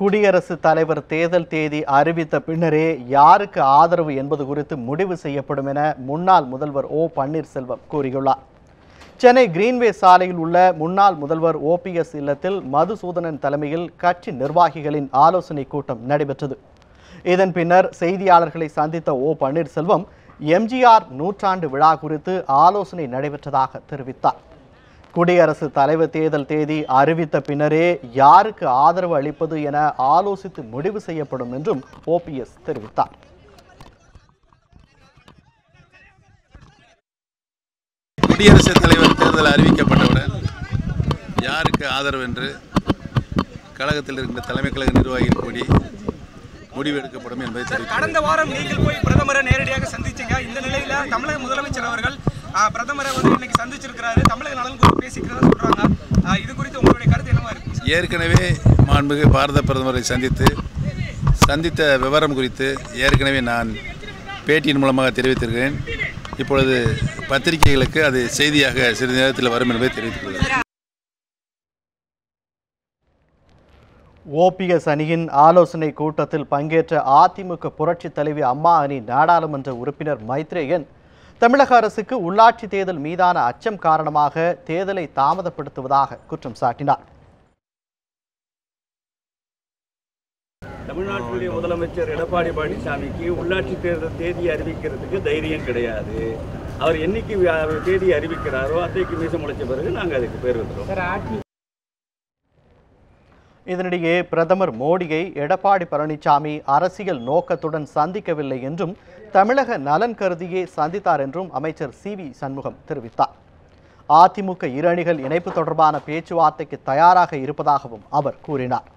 குடியரசுத் தலைவர் தேர்தல் தேதி அறிவித்த பின்னரே யாருக்கு ஆதரவு என்பது குறித்து முடிவு செய்யப்படும் என முன்னாள் முதல்வர் ஓ பன்னீர்செல்வம் கூறியுள்ளார். சென்னை கிரீன்வே சாலையில் உள்ள முன்னாள் முதல்வர் ஓபிஎஸ் இல்லத்தில் மதுசூதனன் தலைமையில் கட்சி நிர்வாகிகளின் ஆலோசனை கூட்டம் நடைபெற்றது. இதன் பின்னர் செய்தியாளர்களை சந்தித்த ஓ பன்னீர்செல்வம் எம்ஜிஆர் நூற்றாண்டு விழா குறித்து ஆலோசனை நடைபெற்றதாக தெரிவித்தார். குடியரசுத் தலைவர் தேர்தல் தேதி அறிவித்த பின்னரே யாருக்கு ஆதரவு அளிப்பது என ஆலோசித்து முடிவு செய்யப்படும் என்றும் ஓபிஎஸ் தெரிவித்தார். குடியரசுத் தலைவர் தேர்தல் அறிவிக்கப்பட்டவுடன் யாருக்கு ஆதரவு என்று கழகத்தில் இருக்கின்ற தலைமை கழக நிர்வாகிகள் கூடி முடிவு எடுக்கப்படும் என்பதை கடந்த வாரம் நீங்கள் போய் பிரதமரை நேரடியாக சந்திச்சீங்க. இந்த நிலையில தமிழக முதலமைச்சர் அவர்கள் பிரதமரை வந்து இன்னைக்கு சந்திச்சிருக்கிறாரு. தமிழக நலன் குறித்து பேசிக்கிறதா சொல்றாங்க. இது குறித்து உங்களுடைய கருத்து என்னவா இருக்கு? ஏற்கனவே மாண்புமிகு பாரத பிரதமரை சந்தித்து சந்தித்த விவரம் குறித்து ஏற்கனவே நான் பேட்டியின் மூலமாக தெரிவித்திருக்கிறேன். இப்பொழுது பத்திரிகைகளுக்கு அது செய்தியாக சிறிது நேரத்தில் வரும் என்பதை தெரிவித்துக் கொள்கிறேன். ஓபிஎஸ் அணியின் ஆலோசனை கூட்டத்தில் பங்கேற்ற அதிமுக புரட்சித் தலைவி அம்மா அணி நாடாளுமன்ற உறுப்பினர் மைத்ரேயன் தமிழக அரசுக்கு உள்ளாட்சி தேர்தல் மீதான அச்சம் காரணமாக தேர்தலை தாமதப்படுத்துவதாக குற்றம் சாட்டினார். தமிழ்நாட்டினுடைய முதலமைச்சர் எடப்பாடி பழனிசாமிக்கு உள்ளாட்சி தேர்தல் தேதி அறிவிக்கிறதுக்கு தைரியம் கிடையாது. அவர் என்னைக்கு தேதி அறிவிக்கிறாரோ அத்தைக்கு மீசம் முளைச்ச பிறகு நாங்கள் அதுக்கு பேர் வந்துடும் இதனிடையே பிரதமர் மோடியை எடப்பாடி பழனிசாமி அரசியல் நோக்கத்துடன் சந்திக்கவில்லை என்றும் தமிழக நலன் கருதியே சந்தித்தார் என்றும் அமைச்சர் சி வி சண்முகம் தெரிவித்தார். அதிமுக இரணிகள் இணைப்பு தொடர்பான பேச்சுவார்த்தைக்கு தயாராக இருப்பதாகவும் அவர் கூறினார்.